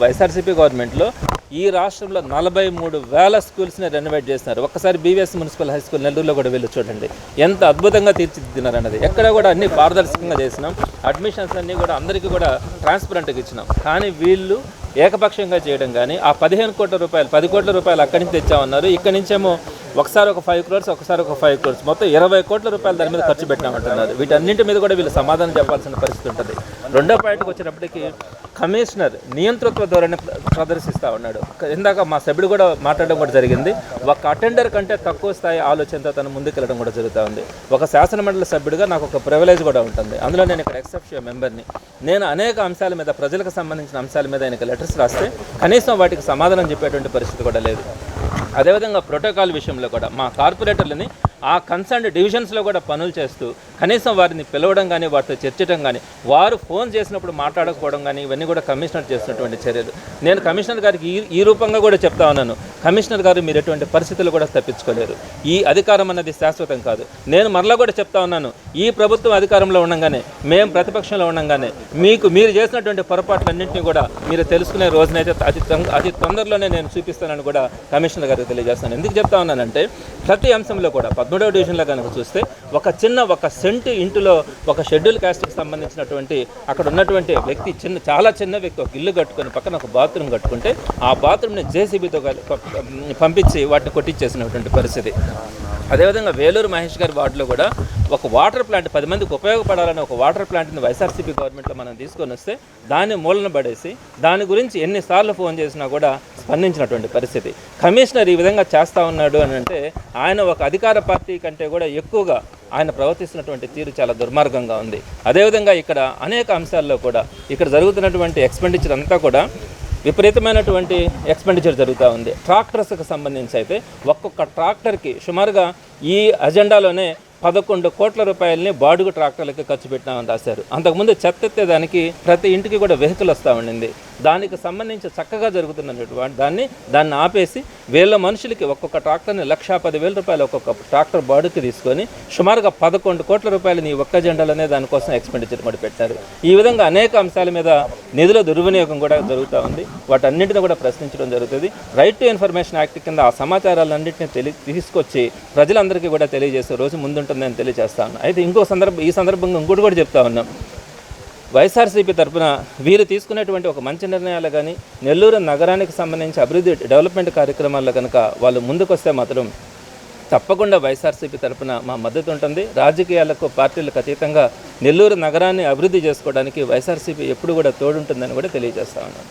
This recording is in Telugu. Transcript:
వైఎస్ఆర్సీపీ గవర్నమెంట్లో ఈ రాష్ట్రంలో నలభై మూడు వేల స్కూల్స్ని రెనోవేట్ చేస్తున్నారు. ఒక్కసారి బీవీఎస్ మున్సిపల్ హై స్కూల్ నెల్లూరులో కూడా వెళ్ళి చూడండి. ఎంత అద్భుతంగా తీర్చిదిద్దినారు అన్నది ఎక్కడ కూడా అన్ని పారదర్శకంగా చేసినాం. అడ్మిషన్స్ అన్నీ కూడా అందరికీ కూడా ట్రాన్స్పరెంట్గా ఇచ్చినాం. కానీ వీళ్ళు ఏకపక్షంగా చేయడం కానీ ఆ పదిహేను కోట్ల రూపాయలు పది కోట్ల రూపాయలు అక్కడి నుంచి తెచ్చామన్నారు. ఇక్కడి నుంచేమో ఒకసారి ఒక ఫైవ్ క్రోర్స్ ఒకసారి ఒక ఫైవ్ క్రోర్స్ మొత్తం ఇరవై కోట్ల రూపాయలు దాని మీద ఖర్చు పెట్టినామంటున్నారు వీటన్నింటి మీద కూడా వీళ్ళు సమాధానం చెప్పాల్సిన పరిస్థితి ఉంటుంది. రెండో పాయింట్కి వచ్చినప్పటికీ కమిషనర్ నియంతృత్వ ధోరణి ప్రదర్శిస్తూ ఉన్నాడు. ఇందాక మా సభ్యుడు కూడా మాట్లాడడం కూడా జరిగింది. ఒక అటెండర్ కంటే తక్కువ స్థాయి ఆలోచనతో తను ముందుకెళ్ళడం కూడా జరుగుతూ ఉంది. ఒక శాసనమండలి సభ్యుడిగా నాకు ఒక ప్రివిలేజ్ కూడా ఉంటుంది. అందులో నేను ఇక్కడ ఎక్సెప్షన్ మెంబర్ని. నేను అనేక అంశాల మీద ప్రజలకు సంబంధించిన అంశాల మీద ఆయనకి లెటర్స్ రాస్తే కనీసం వాటికి సమాధానం చెప్పేటువంటి పరిస్థితి కూడా లేదు. అదేవిధంగా ప్రోటోకాల్ విషయంలో కూడా మా కార్పొరేటర్లని ఆ కన్సర్న్ డివిజన్స్లో కూడా పనులు చేస్తూ కనీసం వారిని పిలవడం కానీ వారితో చర్చడం కానీ వారు ఫోన్ చేసినప్పుడు మాట్లాడకపోవడం కానీ ఇవన్నీ కూడా కమిషనర్ చేసినటువంటి చర్యలు. నేను కమిషనర్ గారికి ఈ ఈ రూపంగా కూడా చెప్తా ఉన్నాను. కమిషనర్ గారు మీరు ఎటువంటి పరిస్థితులు కూడా తప్పించుకోలేరు. ఈ అధికారం అన్నది శాశ్వతం కాదు. నేను మరలా కూడా చెప్తా ఉన్నాను. ఈ ప్రభుత్వం అధికారంలో ఉండగానే మేము ప్రతిపక్షంలో ఉండగానే మీకు మీరు చేసినటువంటి పొరపాట్లన్నింటినీ కూడా మీరు తెలుసుకునే రోజునైతే అతి అతి తొందరలోనే నేను చూపిస్తానని కూడా కమిషనర్ గారికి తెలియజేస్తాను. ఎందుకు చెప్తా ఉన్నానంటే ప్రతి అంశంలో కూడా పద్మూడవ డివిజన్లో కనుక చూస్తే ఒక చిన్న ఒక సెంటు ఇంటిలో ఒక షెడ్యూల్ కాస్ట్కి సంబంధించినటువంటి అక్కడ ఉన్నటువంటి వ్యక్తి చిన్న చాలా చిన్న వ్యక్తి ఒక ఇల్లు కట్టుకొని పక్కన ఒక బాత్రూమ్ కట్టుకుంటే ఆ బాత్రూమ్ని జేసీబీతో పంపించి వాటిని కొట్టించేసినటువంటి పరిస్థితి. అదేవిధంగా వేలూరు మహేష్ గారి వార్డులో కూడా ఒక వాటర్ ప్లాంట్ పది మందికి ఉపయోగపడాలని ఒక వాటర్ ప్లాంట్ని వైఎస్ఆర్సీపీ గవర్నమెంట్లో మనం తీసుకొని వస్తే దాన్ని మూలన పడేసి దాని గురించి ఎన్నిసార్లు ఫోన్ చేసినా కూడా స్పందించినటువంటి పరిస్థితి. కమిషనర్ ఈ విధంగా చేస్తూ ఉన్నాడు అని అంటే ఆయన ఒక అధికార పార్టీ కంటే కూడా ఎక్కువగా ఆయన ప్రవర్తిస్తున్నటువంటి తీరు చాలా దుర్మార్గంగా ఉంది. అదేవిధంగా ఇక్కడ అనేక అంశాల్లో కూడా ఇక్కడ జరుగుతున్నటువంటి ఎక్స్పెండిచర్ అంతా కూడా విపరీతమైనటువంటి ఎక్స్పెండిచర్ జరుగుతూ ఉంది. ట్రాక్టర్స్కి సంబంధించి అయితే ఒక్కొక్క ట్రాక్టర్కి సుమారుగా ఈ అజెండాలోనే పదకొండు కోట్ల రూపాయలని బాడుగు ట్రాక్టర్లకి ఖర్చు పెట్టినామని రాశారు. అంతకుముందు చెత్త ఎత్తేదానికి ప్రతి ఇంటికి కూడా వెహికల్ వస్తూ ఉండింది. దానికి సంబంధించి చక్కగా జరుగుతున్నటువంటి దాన్ని దాన్ని ఆపేసి వేల మనుషులకి ఒక్కొక్క ట్రాక్టర్ని లక్షా పదివేల రూపాయలు ఒక్కొక్క ట్రాక్టర్ బాడుకి తీసుకొని సుమారుగా పదకొండు కోట్ల రూపాయలని ఈ ఒక్క జెండాలోనే దానికోసం ఎక్స్పెండిచర్ కూడా పెట్టారు ఈ విధంగా అనేక అంశాల మీద నిధుల దుర్వినియోగం కూడా జరుగుతూ ఉంది. వాటన్నింటిని కూడా ప్రశ్నించడం జరుగుతుంది. రైట్ టు ఇన్ఫర్మేషన్ యాక్ట్ కింద ఆ సమాచారాలన్నింటినీ తెలి తీసుకొచ్చి ప్రజలందరికీ కూడా తెలియజేసే రోజు ముందుంటుందని తెలియజేస్తా ఉన్నాను అయితే ఇంకో సందర్భం ఈ సందర్భంగా ఇంకోటి కూడా చెప్తా ఉన్నాం. వైఎస్ఆర్సీపీ తరఫున వీరు తీసుకునేటువంటి ఒక మంచి నిర్ణయాలు కానీ నెల్లూరు నగరానికి సంబంధించి అభివృద్ధి డెవలప్మెంట్ కార్యక్రమాల్లో కనుక వాళ్ళు ముందుకొస్తే మాత్రం తప్పకుండా వైఎస్ఆర్సీపీ తరఫున మా మద్దతు ఉంటుంది. రాజకీయాలకు పార్టీలకు అతీతంగా నెల్లూరు నగరాన్ని అభివృద్ధి చేసుకోవడానికి వైఎస్ఆర్సీపీ ఎప్పుడు కూడా తోడుంటుందని కూడా తెలియజేస్తా ఉన్నాను.